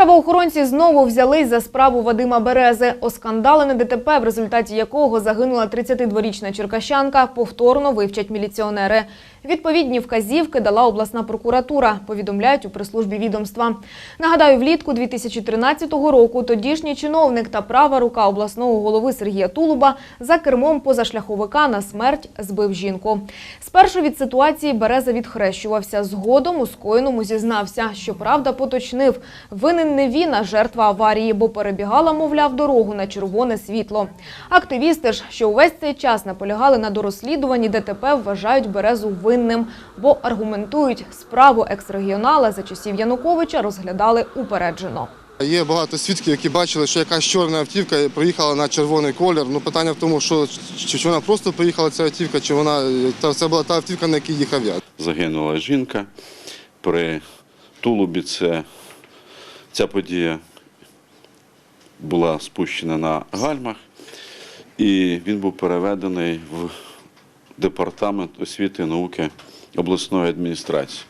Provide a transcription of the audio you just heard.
Правоохоронці знову взялись за справу Вадима Берези. Оскандалене ДТП, в результаті якого загинула 32-річна черкащанка, повторно вивчать міліціонери. Відповідні вказівки дала обласна прокуратура, повідомляють у прес-службі відомства. Нагадаю, влітку 2013 року тодішній чиновник та права рука обласного голови Сергія Тулуба за кермом позашляховика на смерть збив жінку. Спершу від ситуації Береза відхрещувався. Згодом у скоєному зізнався. Щоправда, поточнив. Винен не він, а жертва аварії, бо перебігала, мовляв, дорогу на червоне світло. Активісти ж, що увесь цей час наполягали на дорозслідуванні ДТП, вважають Березу винним, бо аргументують, справу екс-регіонала за часів Януковича розглядали упереджено. Є багато свідків, які бачили, що якась чорна автівка проїхала на червоний колір. Ну питання в тому, що чи, чи вона просто проїхала ця автівка, чи вона та це була та автівка, на якій їхав я. загинула жінка. При тулубі це, ця подія була спущена на гальмах, і він був переведений в департамент освіти і науки обласної адміністрації.